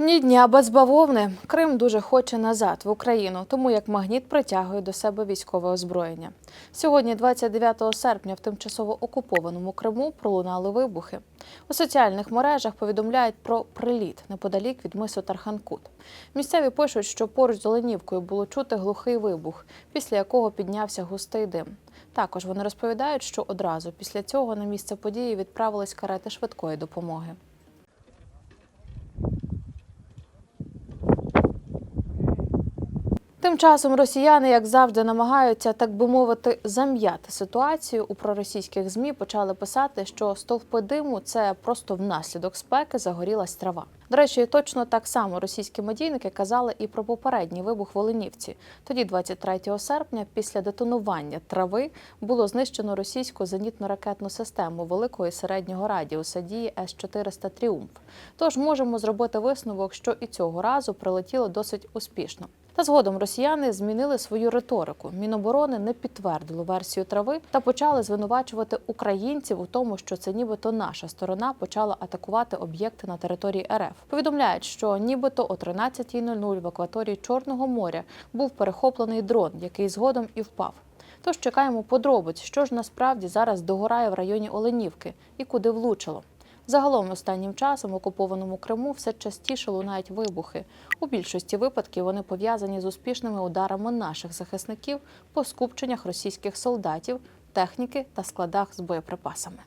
Ні дня без бавовни. Крим дуже хоче назад в Україну, тому як магніт притягує до себе військове озброєння. Сьогодні, 29 серпня, в тимчасово окупованому Криму пролунали вибухи. У соціальних мережах повідомляють про приліт неподалік від мису Тарханкут. Місцеві пишуть, що поруч з Оленівкою було чути глухий вибух, після якого піднявся густий дим. Також вони розповідають, що одразу після цього на місце події відправились карети швидкої допомоги. Тим часом росіяни, як завжди, намагаються, так би мовити, зам'яти ситуацію. У проросійських змі почали писати, що стовпи диму це просто внаслідок спеки загорілась трава. До речі, точно так само російські медійники казали і про попередній вибух в Оленівці. Тоді, 23 серпня, після детонування трави було знищено російську зенітно-ракетну систему великого і середнього радіуса дії С-400 Тріумф. Тож можемо зробити висновок, що і цього разу прилетіло досить успішно. Та згодом росіяни змінили свою риторику. Міноборони не підтвердило версію трави та почали звинувачувати українців у тому, що це нібито наша сторона почала атакувати об'єкти на території РФ. Повідомляють, що нібито о 13.00 в акваторії Чорного моря був перехоплений дрон, який згодом і впав. Тож чекаємо подробиць, що ж насправді зараз догорає в районі Оленівки і куди влучило. Загалом останнім часом в окупованому Криму все частіше лунають вибухи. У більшості випадків вони пов'язані з успішними ударами наших захисників по скупченнях російських солдатів, техніки та складах з боєприпасами.